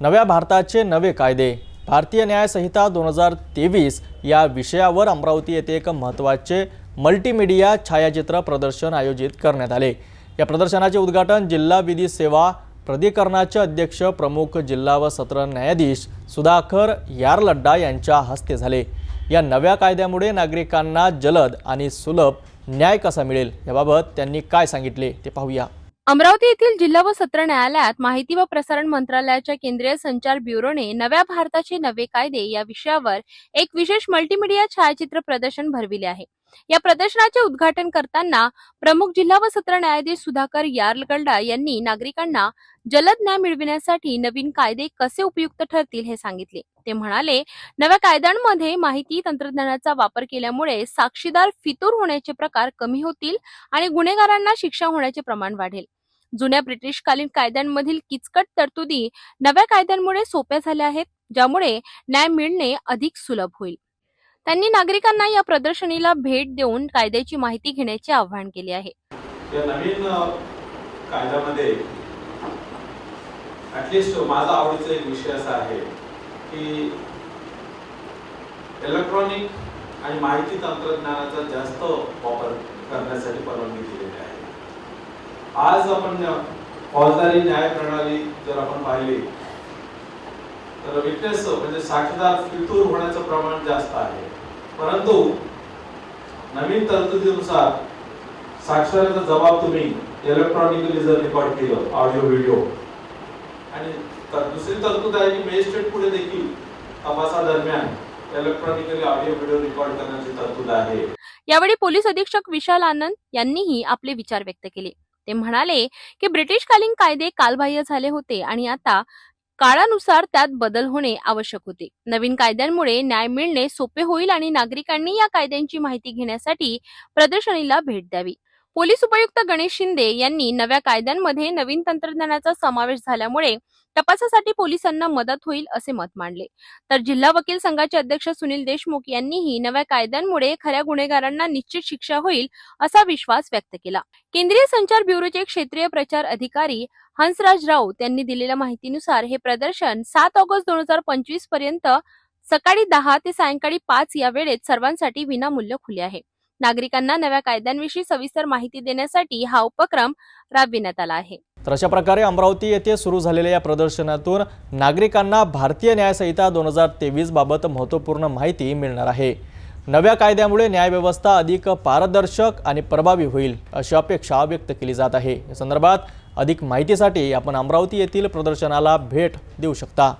नव्या भारताचे नवे कायदे. भारतीय न्यायसंहिता दोन हजार तेवीस या विषयावर अमरावती येथे एक महत्त्वाचे मल्टीमीडिया छायाचित्र प्रदर्शन आयोजित करण्यात आले. या प्रदर्शनाचे उद्घाटन जिल्हा विधी सेवा प्राधिकरणाचे अध्यक्ष प्रमुख जिल्हा व सत्र न्यायाधीश सुधाकर यारलड्डा यांच्या हस्ते झाले. या नव्या कायद्यामुळे नागरिकांना जलद आणि सुलभ न्याय कसा मिळेल? याबाबत त्यांनी काय सांगितले ते पाहूया. अमरावती येथील जिल्हा व सत्र न्यायालयात माहिती व प्रसारण मंत्रालयाच्या केंद्रीय संचार ब्युरोने नव्या भारताचे नवे कायदे या विषयावर एक विशेष मल्टीमीडिया छायाचित्र प्रदर्शन भरविले आहे. या प्रदर्शनाचे उद्घाटन करताना प्रमुख जिल्हा व सत्र न्यायाधीश सुधाकर यारलगल्डा यांनी नागरिकांना जलद न्याय मिळविण्यासाठी नवीन कायदे कसे उपयुक्त ठरतील हे सांगितले. ते म्हणाले नव्या कायद्यांमध्ये माहिती तंत्रज्ञानाचा वापर केल्यामुळे साक्षीदार फितूर होण्याचे प्रकार कमी होतील आणि गुन्हेगारांना शिक्षा होण्याचे प्रमाण वाढेल. जुन्या ब्रिटिशकालीन कायद्यांमधील किचकट तरतुदी नव्या कायद्यांमुळे सोप्या झाल्या आहेत ज्यामुळे न्याय मिळणे अधिक सुलभ होईल. त्यांनी नागरिकांना या प्रदर्शनीला भेट देऊन कायद्याची माहिती घेण्याचे आवाहन केले आहे. या नवीन कायद्यामध्ये ॲटलिस्ट माझा आवडीचा एक विषय असा आहे की इलेक्ट्रॉनिक आणि माहिती तंत्रज्ञानाचा जास्त वापर करण्यासाठी परवानगी दिलेली आहे. आज आपण फौजदारी न्याय प्रणाली जर आपण पाहिली तर विटनेस म्हणजे साक्षीदार फितूर होण्याचं प्रमाण जास्त आहे. परंतु नवीन तरतुदीनुसार साक्षराचा जबाब तुम्ही इलेक्ट्रॉनिकली जर रेकॉर्ड केलं ऑडिओ व्हिडिओ आणि तर दुसरी तरतूद आहे की मॅजिस्ट्रेट पुढे देखील तपासादरम्यान इलेक्ट्रॉनिकली ऑडिओ व्हिडिओ रेकॉर्ड करण्याची तरतूद आहे. यावेळी पोलीस अधीक्षक विशाल आनंद यांनीही आपले विचार व्यक्त केले. ते म्हणाले की ब्रिटिशकालीन कायदे कालबाह्य झाले होते आणि आता काळानुसार त्यात बदल होणे आवश्यक होते. नवीन कायद्यांमुळे न्याय मिळणे सोपे होईल आणि नागरिकांनी या कायद्यांची माहिती घेण्यासाठी प्रदर्शनीला भेट द्यावी. पोलीस उपायुक्त गणेश शिंदे यांनी नव्या कायद्यांमध्ये नवीन तंत्रज्ञानाचा समावेश झाल्यामुळे तपासासाठी पोलिसांना मदत होईल असे मत मांडले. तर जिल्हा वकील संघाचे अध्यक्ष सुनील देशमुख यांनीही नव्या कायद्यांमुळे खऱ्या गुन्हेगारांना निश्चित शिक्षा होईल असा विश्वास व्यक्त केला. केंद्रीय संचार ब्युरोचे क्षेत्रीय प्रचार अधिकारी हंसराज राऊत यांनी दिलेल्या माहितीनुसार हे प्रदर्शन सात ऑगस्ट दोन हजार पंचवीसपर्यंत सकाळी दहा ते सायंकाळी पाच या वेळेत सर्वांसाठी विनामूल्य खुले आहे. नागरिकांना नव्या कायद्यांविषयी सविस्तर माहिती देण्यासाठी हा उपक्रम राबविण्यात आला आहे. तर अशा प्रकारे अमरावती येथे सुरू झालेल्या या प्रदर्शनातून नागरिकांना भारतीय न्यायसंहिता दोन हजार तेवीस बाबत महत्त्वपूर्ण माहिती मिळणार आहे. नव्या कायद्यामुळे न्यायव्यवस्था अधिक पारदर्शक आणि प्रभावी होईल अशी अपेक्षा व्यक्त केली जात आहे. या संदर्भात अधिक माहितीसाठी आपण अमरावती येथील प्रदर्शनाला भेट देऊ शकता.